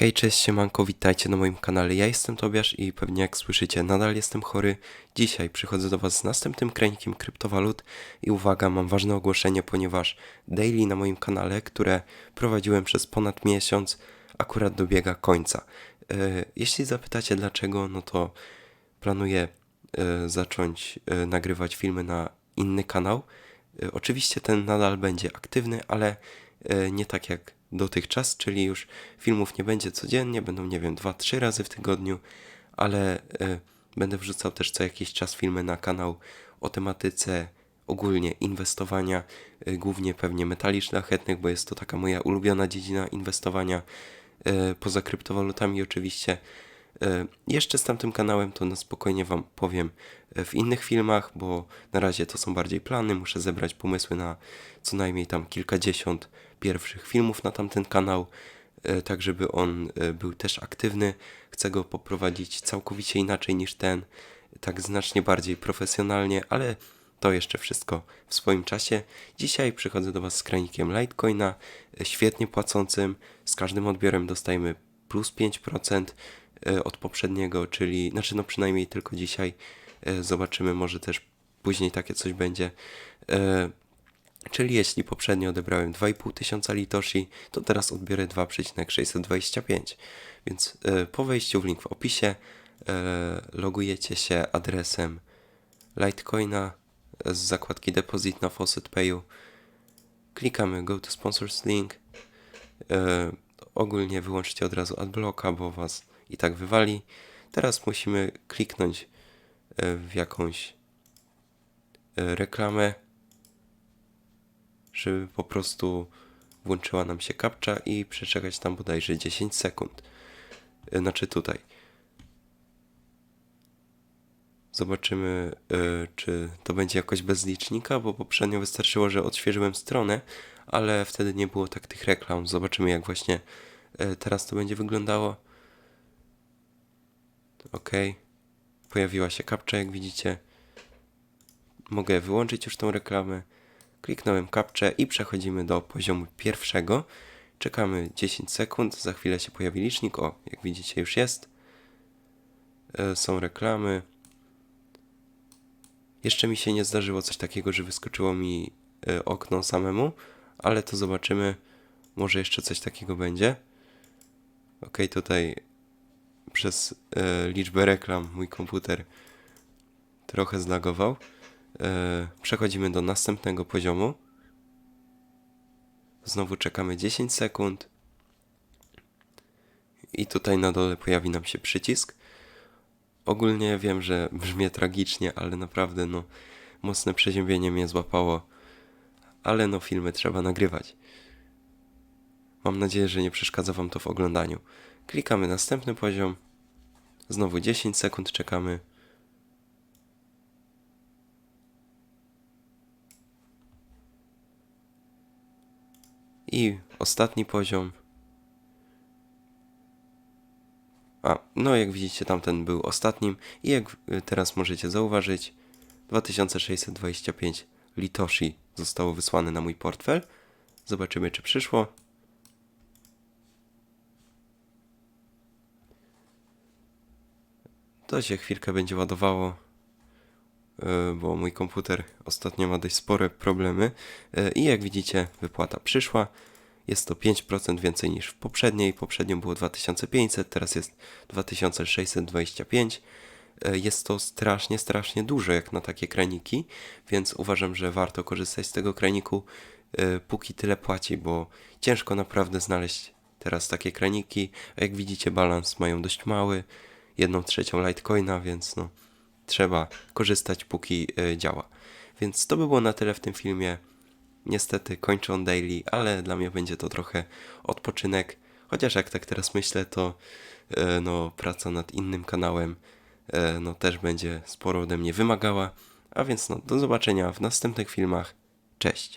Hej, cześć, siemanko, witajcie na moim kanale. Ja jestem Tobiasz i pewnie jak słyszycie, nadal jestem chory. Dzisiaj przychodzę do Was z następnym kręgiem kryptowalut i uwaga, mam ważne ogłoszenie, ponieważ daily na moim kanale, które prowadziłem przez ponad miesiąc, akurat dobiega końca. E, jeśli zapytacie dlaczego, no to planuję e, zacząć e, nagrywać filmy na inny kanał. Oczywiście ten nadal będzie aktywny, ale nie tak jak dotychczas, czyli już filmów nie będzie codziennie, będą, nie wiem, 2-3 razy w tygodniu, ale e, będę wrzucał też co jakiś czas filmy na kanał o tematyce ogólnie inwestowania, e, głównie pewnie metali szlachetnych, bo jest to taka moja ulubiona dziedzina inwestowania, e, poza kryptowalutami oczywiście. E, Jeszcze z tamtym kanałem to na spokojnie Wam powiem e, w innych filmach, bo na razie to są bardziej plany. Muszę zebrać pomysły na co najmniej tam kilkadziesiąt pierwszych filmów na tamten kanał, e, tak żeby on był też aktywny. Chcę go poprowadzić całkowicie inaczej niż ten, tak znacznie bardziej profesjonalnie, ale to jeszcze wszystko w swoim czasie. Dzisiaj przychodzę do Was z kranikiem Litecoina, świetnie płacącym. Z każdym odbiorem dostajemy plus 5% e, od poprzedniego, czyli, znaczy no przynajmniej tylko dzisiaj. E, Zobaczymy, może też później takie coś będzie. E, Czyli jeśli poprzednio odebrałem 2,5 tysiąca litoshi, to teraz odbiorę 2,625. Więc e, po wejściu w link w opisie e, logujecie się adresem Litecoina z zakładki Deposit na Faucet Payu. Klikamy Go to Sponsors Link. E, ogólnie wyłączcie od razu adblocka, bo was i tak wywali. Teraz musimy kliknąć e, w jakąś e, reklamę żeby po prostu włączyła nam się kapcza i przeczekać tam bodajże 10 sekund. Y, Znaczy tutaj. Zobaczymy, czy to będzie jakoś bez licznika, bo poprzednio wystarczyło, że odświeżyłem stronę, ale wtedy nie było tak tych reklam. Zobaczymy, jak właśnie teraz to będzie wyglądało. Ok. Pojawiła się kapcza, jak widzicie. Mogę wyłączyć już tą reklamę. Kliknąłem kapczę i przechodzimy do poziomu pierwszego. Czekamy 10 sekund, za chwilę się pojawi licznik. O, jak widzicie już jest. E, Są reklamy. Jeszcze mi się nie zdarzyło coś takiego, że wyskoczyło mi e, okno samemu, ale to zobaczymy. Może jeszcze coś takiego będzie. Ok, tutaj przez e, liczbę reklam mój komputer trochę zlagował. E, Przechodzimy do następnego poziomu. Znowu czekamy 10 sekund. I tutaj na dole pojawi nam się przycisk. Ogólnie wiem, że brzmi tragicznie, ale naprawdę no mocne przeziębienie mnie złapało. Ale no filmy trzeba nagrywać. Mam nadzieję, że nie przeszkadza wam to w oglądaniu. Klikamy następny poziom. Znowu 10 sekund czekamy. I ostatni poziom. A, no jak widzicie, tamten był ostatnim. I jak y, teraz możecie zauważyć, 2625 litoshi zostało wysłane na mój portfel. Zobaczymy, czy przyszło. To się chwilkę będzie ładowało, y, bo mój komputer ostatnio ma dość spore problemy. Y, I jak widzicie, wypłata przyszła. Jest to 5% więcej niż w poprzedniej. Poprzednio było 2500, teraz jest 2625. E, Jest to strasznie, strasznie dużo jak na takie kraniki, więc uważam, że warto korzystać z tego kraniku, e, póki tyle płaci, bo ciężko naprawdę znaleźć teraz takie kraniki. A jak widzicie, balans mają dość mały, jedną trzecią Litecoina, więc no, trzeba korzystać póki e, działa. Więc to by było na tyle w tym filmie. Niestety kończę on daily, ale dla mnie będzie to trochę odpoczynek. Chociaż jak tak teraz myślę, to e, no, praca nad innym kanałem e, no, też będzie sporo ode mnie wymagała. A więc no, do zobaczenia w następnych filmach. Cześć!